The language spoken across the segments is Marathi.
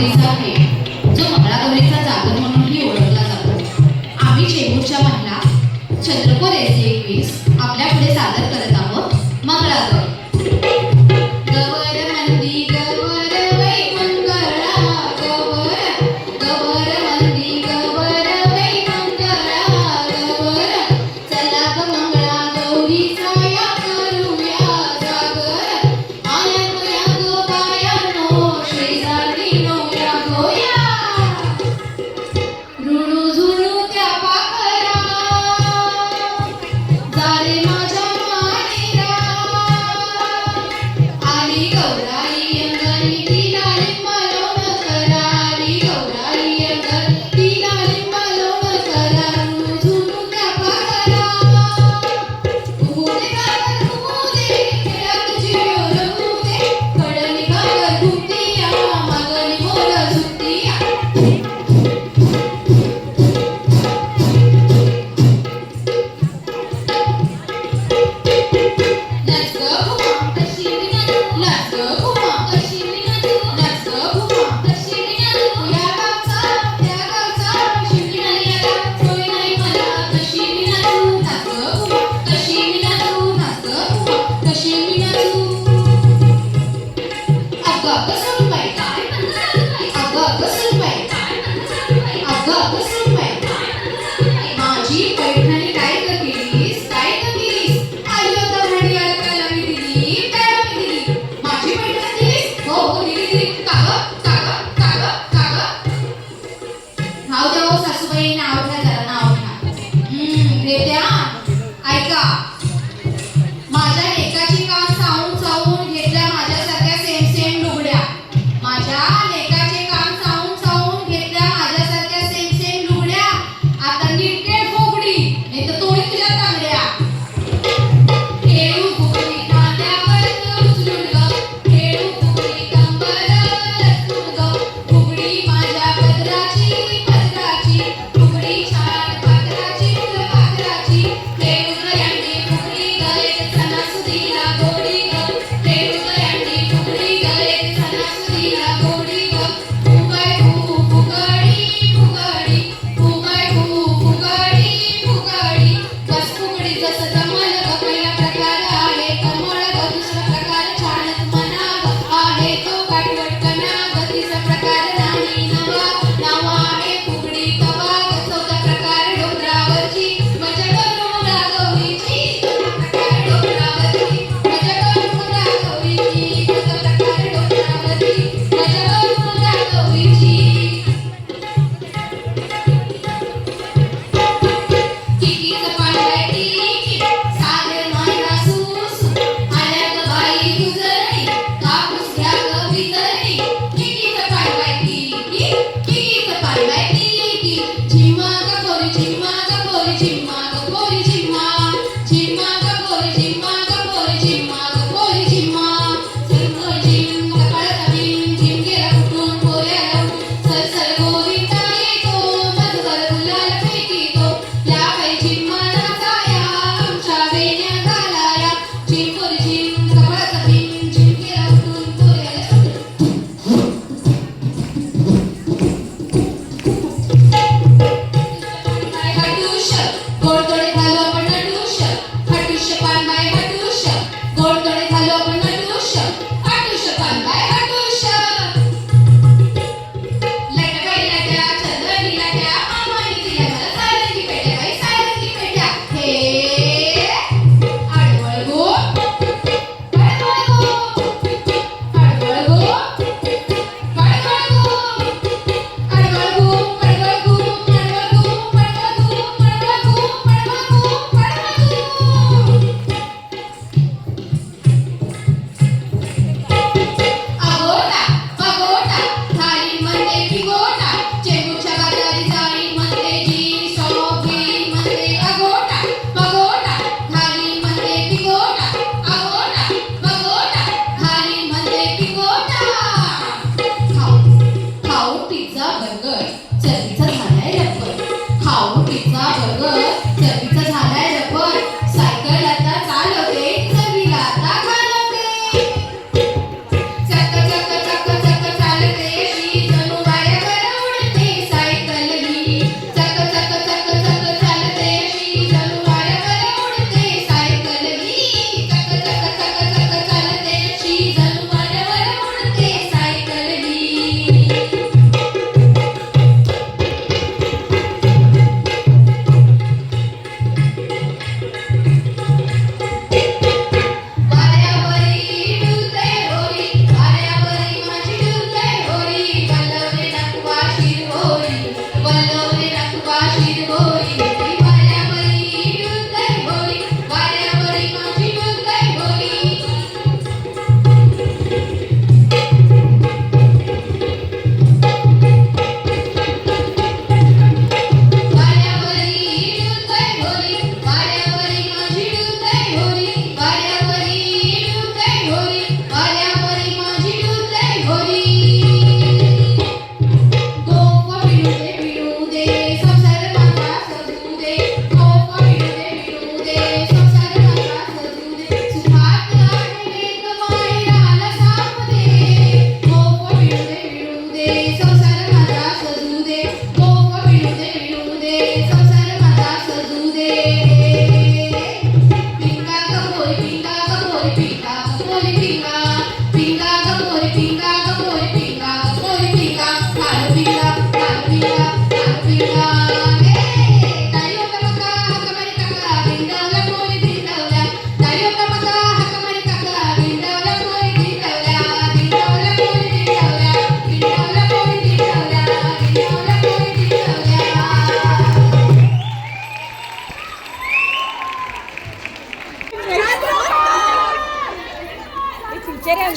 महागौरीचा खेळ जो मंगळागौरीचा जागर म्हणूनही ओळखला जातो. आम्ही चेंबूरच्या महिला चंद्रपूर एस एकवीस आपल्यापुढे सादर करत आहोत मंगळागौरी.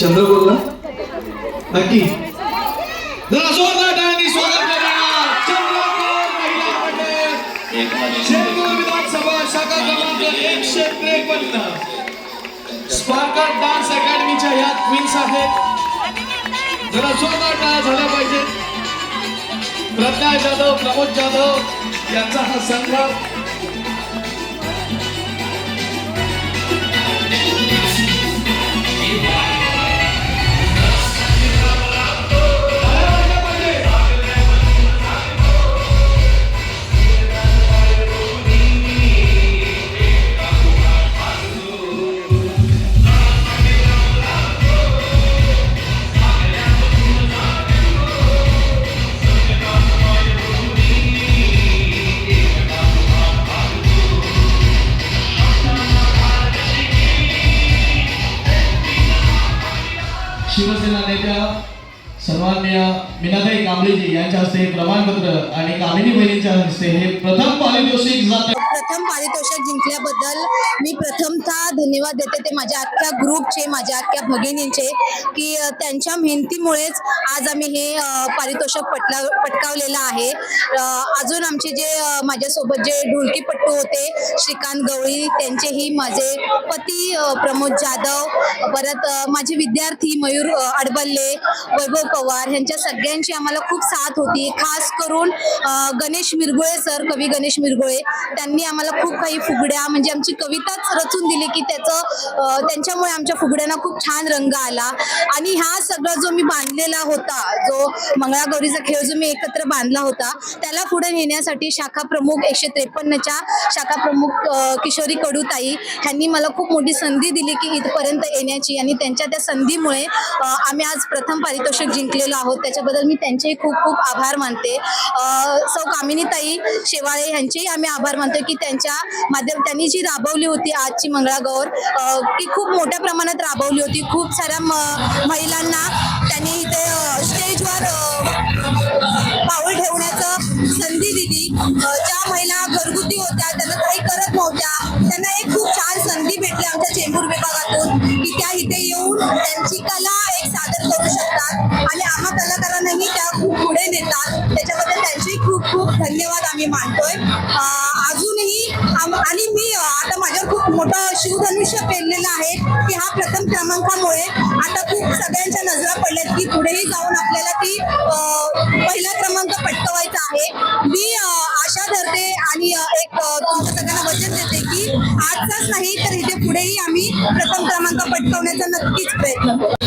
मंडळ शेतपूर विधानसभा शाखा क्रमांक एकशे त्रेपन्न. स्पार्कल डान्स अकॅडमीच्या या क्वीन्स आहेत जरा जोरदार टाळ्या झाल्या पाहिजे. प्रज्ञा जाधव प्रमोद जाधव यांचा हा संघ शिवसेना नेत्या सन्मान्य मीनाताई कांबळेजी यांच्या हस्ते प्रमाणपत्र आणि कामिनी बहिणींच्या हस्ते हे प्रथम पारितोषिक जात प्रथम पारितोषिक जिंकल्याबद्दल मी प्रथमतः धन्यवाद देते ते माझ्या अख्ख्या ग्रुपचे माझ्या अख्ख्या भगिनींचे की त्यांच्या मेहनतीमुळेच आज आम्ही हे पारितोषिक पटला पटकावलेलं आहे. अजून आमचे जे माझ्यासोबत जे ढोलकीपट्टू होते श्रीकांत गवळी त्यांचेही माझे पती प्रमोद जाधव परत माझे विद्यार्थी मयूर अडबल्ले वैभव पवार ह्यांच्या सगळ्यांची आम्हाला खूप साथ होती. खास करून गणेश मिरगुळे सर कवी गणेश मिरगुळे त्यांनी आम्हाला खूप काही फुगड्या म्हणजे आमची कविताच रचून दिली की त्याचं त्यांच्यामुळे आमच्या फुगड्यांना खूप छान रंग आला. आणि हा सगळा जो मी बांधलेला होता जो मंगळागौरीचा खेळ जो मी एकत्र बांधला होता त्याला पुढे नेण्यासाठी शाखा प्रमुख एकशे त्रेपन्नच्या शाखा प्रमुख किशोरी कडूताई ह्यांनी मला खूप मोठी संधी दिली की इथपर्यंत येण्याची. आणि त्यांच्या त्या संधीमुळे आम्ही आज प्रथम पारितोषिक जिंकलेलो आहोत. त्याच्याबद्दल मी त्यांचेही खूप खूप आभार मानते. सौ कामिनीताई शेवाळे यांचेही आम्ही आभार मानतो की त्यांच्या माध्यम त्यांनी जी राबवली होती आजची मंगळागौर की ती खूप मोठ्या प्रमाणात राबवली होती. खूप साऱ्या म- महिलांना त्यांनी इथे स्टेजवर पाऊल ठेवण्याचं संधी दिली. ज्या महिला घरगुती होत्या त्यांना काही करत नव्हत्या त्यांना एक खूप छान संधी भेटली आमच्या चेंबूर विभागातून की त्या इथे येऊन त्यांची कला आणि आम्हा कलाकारांनाही त्या खूप पुढे नेतात. त्याच्याबद्दल त्यांची खूप खूप धन्यवाद आम्ही मानतोय. अजूनही आणि मी आता माझ्यावर खूप मोठं शिवधनुष्य पेरलेलं आहे की हा प्रथम क्रमांकामुळे आता खूप सगळ्यांच्या नजरा पडल्यात की पुढेही जाऊन आपल्याला ती पहिला क्रमांक पटकवायचा आहे. मी आशा धरते आणि एक तुमच्या सगळ्यांना वचन देते की आजचाच नाही तर इथे पुढेही आम्ही प्रथम क्रमांक पटकवण्याचा नक्कीच प्रयत्न करू.